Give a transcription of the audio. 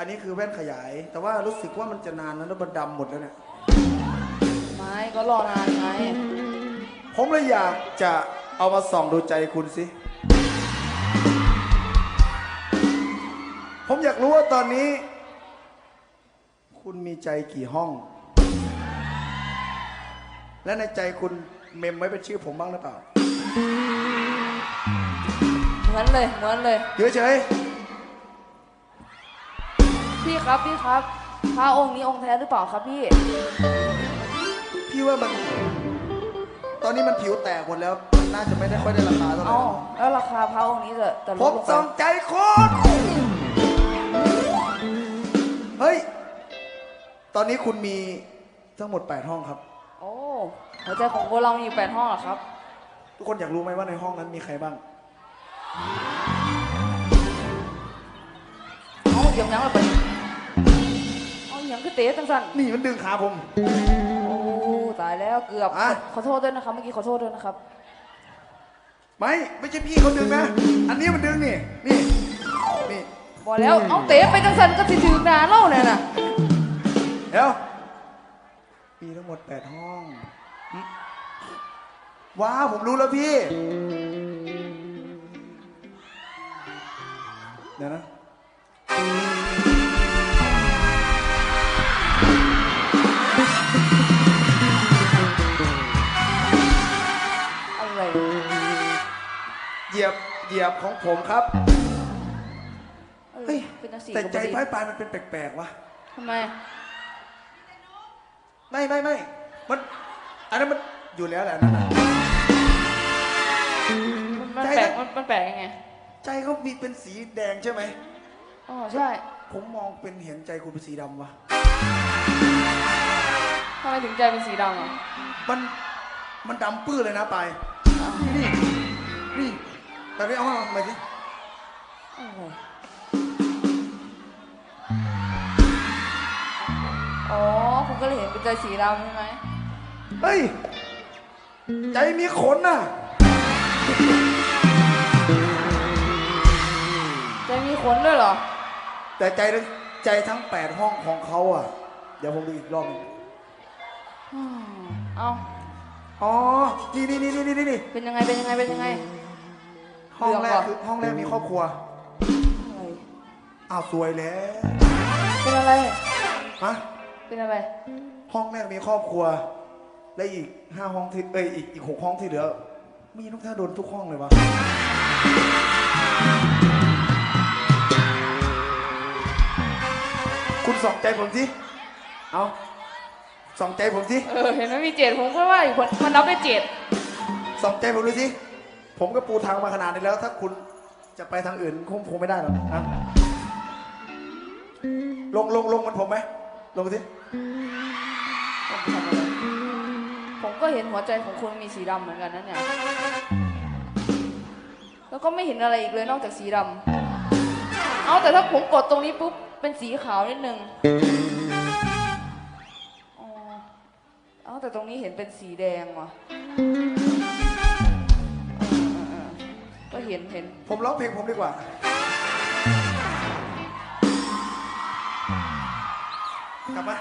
อันนี้คือแว่นขยาย แต่ว่ารู้สึกว่ามันจะนานนะแล้วมันดำหมดแล้วเนี่ย ไม่ก็รอนานไงผมเลยอยากจะเอามาส่องดูใจคุณสิ ผมอยากรู้ว่าตอนนี้ คุณมีใจกี่ห้อง และในใจคุณเมมไว้เป็นชื่อผมบ้างหรือเปล่า เหมือนเลยเหมือนเลย เดี๋ยวเฉย พี่ครับพี่ครับพระองค์นี้องค์แท้หรือเปล่าครับพี่ พี่ว่ามัน ตอนนี้มันผิวแตกหมดแล้ว มันน่าจะไม่ได้ค่อยได้ราคาเท่าไหร่เอ้าแล้วราคาพระองค์นี้จะจะลผดมลงไปส่องใจคุณเฮ้ย ตอนนี้คุณมีทั้งหมด 8 ห้องครับ โอ้หัวใจของพวกเรามีอยู่แปดห้องเหรอครับ ทุกคนอยากรู้ไหมว่าในห้องนั้นมีใครบ้าง เอาเดี๋ยวยังละไปเอย่างคือเตะตั้งสันนี่มันดึงขาผม โอ้ตายแล้วเกือบอะ ขอโทษด้วยนะครับเมื่อกี้ขอโทษด้วยนะครับ ไม่ไม่ใช่พี่เขาดึงนะ อันนี้มันดึงนี่ นี่ นี่ บอกแล้วเอาเตะไปตั้งสันก็สิถึงนานเล่าเนี่ยนะเดี๋ยว มีทั้งหมด 8 ห้องหึว้าวผมรู้แล้วพี่ เดี๋ยวนะ เหยียบเหยียบของผมครับเฮ้ย เป็นจังสีแต่กับใจบดีปลายปลายมันเป็นแปลกๆวะทำไม ไม่ไม่ไม่มันอันนั้นมันอยู่แล้วแหละนั่นน่ะ มันมันใจแปลกนะมันมันแปลกยังไง ใจเขามีเป็นสีแดงใช่ไหม อ๋อใช่ผมมองเป็นเห็นใจคุณเป็นสีดำวะทำไมถึงใจเป็นสีดำอะมันมันดำปื้อเลยนะปลายอ้าวนี่นี่ แต่ไม่เอามามาสิอะไรอ๋อคุณก็เลยเห็นเป็นใจสีดำใช่ไหมเฮ้ย ใจมีขนน่ะ ใจมีขนด้วยเหรอ แต่ใจทั้งใจทั้งแปดห้องของเขาอะ เดี๋ยวผมดูอีกรอบหนึงอืมเอ้าอ๋อ นี่นี่นี่นี่นี่นี่เป็นยังไงเป็นยังไงเป็นยังไง ห้องแรกเรื่องก่อนคือห้องแรกมีครอบครัวอะไรอ้าวสวยแล้วเป็นอะไรฮะเป็นอะไร ห้องแรกมีครอบครัว และอีกห้าห้องที่เอ้ยอีกอีกหกห้องที่เหลือมีลูกท่าโดนทุกห้องเลยวะคุณส่องใจผมสิเอาส่องใจผมสิเออเห็นไหมมีเจ็ดผมก็ว่าอยู่คนมันนับได้เจ็ดส่องใจผมดูสิ ผมก็ปูทางมาขนาดนี้แล้ว ถ้าคุณจะไปทางอื่นคงคงไม่ได้หรอกนะลงลงลงมันผมไหมลงสิผมก็เห็นหัวใจของคุณมีสีดำเหมือนกันนะเนี่ยแล้วก็ไม่เห็นอะไรอีกเลยนอกจากสีดำเอาแต่ถ้าผมกดตรงนี้ปุ๊บเป็นสีขาวนิดนึงอ๋อเอาแต่ตรงนี้เห็นเป็นสีแดงว่ะ เห็นเห็น ผมร้องเพลงผมดีกว่า กลับมา